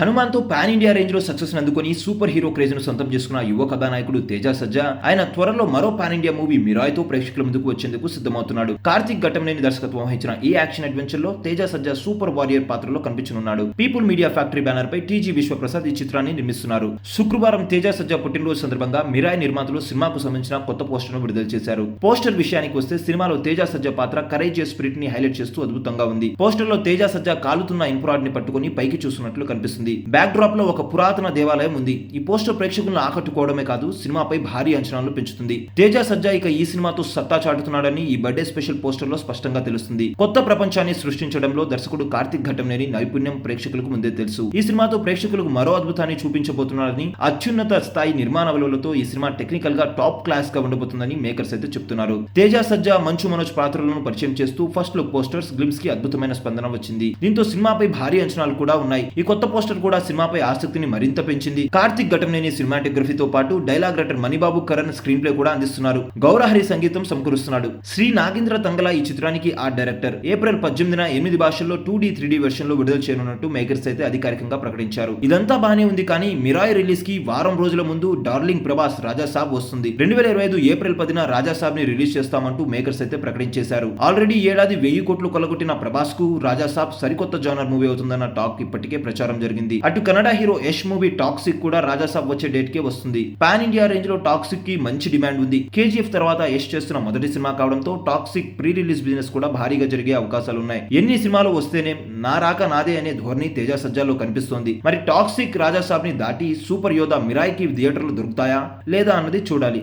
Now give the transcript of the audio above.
హనుమాన్తో pan India రేంజ్లో success అందుకొని super hero క్రేజ్ను సొంతం చేసుకున్న యువ కథానాయకుడు తేజ సజ్జా ఆయన త్వరలో మరో పాన్ ఇండియా మూవీ మిరాయ్తో ప్రేక్షకుల ముందుకు వచ్చేందుకు సిద్ధమవుతున్నాడు. కార్తిక్ ఘటంలేని దర్శకత్వం వహించిన ఈ యాక్షన్ అడ్వెంచర్లో తేజ సజ్జా సూపర్ వారియర్ పాత్రలో కనిపించనున్నాడు. పీపుల్ మీడియా ఫ్యాక్టరీ బ్యానర్ పై టీజీ విశ్వప్రసాద్ ఈ చిత్రాన్ని నిర్మిస్తున్నారు. శుక్రవారం తేజ సజ్జా పుట్టినరోజు సందర్భంగా మిరాయ్ నిర్మాతలు సినిమాకు సంబంధించిన కొత్త పోస్టర్ను విడుదల చేశారు. పోస్టర్ విషయానికి వస్తే సినిమాలో తేజ సజ్జా పాత్ర కరేజియస్ స్పిరిట్ని హైలైట్ చేస్తూ అద్భుతంగా ఉంది. పోస్టర్లో తేజ సజ్జా కాలుతున్న ఇన్ఫ్రాడ్ని పట్టుకుని పైకి చూస్తున్నట్లు కనిపిస్తుంది. బ్యాక్ డ్రాప్లో ఒక పురాతన దేవాలయం ఉంది. ఈ పోస్టర్ ప్రేక్షకులను ఆకట్టుకోవడమే కాదు సినిమాపై భారీ అంచనాలు పెంచుతుంది. తేజ సజ్జా ఇక ఈ సినిమాతో సత్తా చాటుతున్నాడని ఈ బర్త్డే స్పెషల్ పోస్టర్లో స్పష్టంగా తెలుస్తుంది. కొత్త ప్రపంచాన్ని సృష్టించడంలో దర్శకుడు కార్తిక్ ఘట్టంనేని నైపుణ్యం ప్రేక్షకులకు ముందే తెలుసు. ఈ సినిమాతో ప్రేక్షకులకు మరో అద్భుతాన్ని చూపించబోతున్నారని అత్యున్నత స్థాయి నిర్మాణ విలువలతో ఈ సినిమా టెక్నికల్గా టాప్ క్లాస్గా ఉండబోతుందని మేకర్స్ అయితే చెప్తున్నారు. తేజ సజ్జా మంచు మనోజ్ పాత్రలను పరిచయం చేస్తూ ఫస్ట్ లుక్ పోస్టర్స్ గ్లిమ్స్కి అద్భుతమైన స్పందన వచ్చింది. దీంతో సినిమాపై భారీ అంచనాలు కూడా ఉన్నాయి. ఈ కొత్త పోస్టర్ కూడా సినిమాపై ఆసక్తిని మరింత పెంచింది. కార్తిక్ ఘటంనేని సినిమాటోగ్రఫీతో పాటు dialogue writer Manibabu Karan screenplay కూడా అందిస్తున్నారు. గౌరహరి సంగీతం సమకూరుస్తున్నాడు. శ్రీ నాగేంద్ర తంగల ఈ చిత్రానికి ఆర్ట్ డైరెక్టర్. ఏప్రిల్ పద్దెనిమిదిన ఎనిమిది భాషల్లో టూ డి త్రీ డీ వెర్షన్లో విడుదల చేయనున్నట్టు మేకర్స్ అయితే అధికారికంగా ప్రకటించారు. ఇదంతా బానే ఉంది కానీ మిరాయ్ రిలీజ్కి వారం రోజుల ముందు డార్లింగ్ ప్రభాస్ రాజా సాబ్ వస్తుంది. రెండు వేల ఇరవై ఐదు ఏప్రిల్ పదిన రాజా సాబ్ని రిలీజ్ చేస్తామంటూ మేకర్స్ అయితే ప్రకటించేశారు. ఆల్రెడీ ఏడాది వెయ్యి కోట్లు కొలగొట్టిన ప్రభాస్కు రాజా సాబ్ సరికొత్త జానర్ మూవీ అవుతుందన్న టాక్ ఇప్పటికే ప్రచారం జరిగింది. అటు Kannada hero Yash movie toxic కూడా రాజాసాబ్ వచ్చే డేట్ కే వస్తుంది. పాన్ ఇండియా రేంజ్లో టాక్సిక్కి మంచి డిమాండ్ ఉంది. కేజీఎఫ్ తర్వాత యష్ చేస్తున్న మొదటి సినిమా కావడంతో టాక్సిక్ ప్రీ రిలీజ్ బిజినెస్ కూడా భారీగా జరిగే అవకాశాలు ఉన్నాయి. ఎన్ని సినిమాలు వస్తేనే నా రాక నాదే అనే ధోరణి తేజ సజ్జాలో కనిపిస్తోంది. మరి టాక్సిక్ రాజాసాబ్ని దాటి సూపర్ యోధ మిరాయికి థియేటర్లు దొరుకుతాయా? లేదా అన్నది చూడాలి.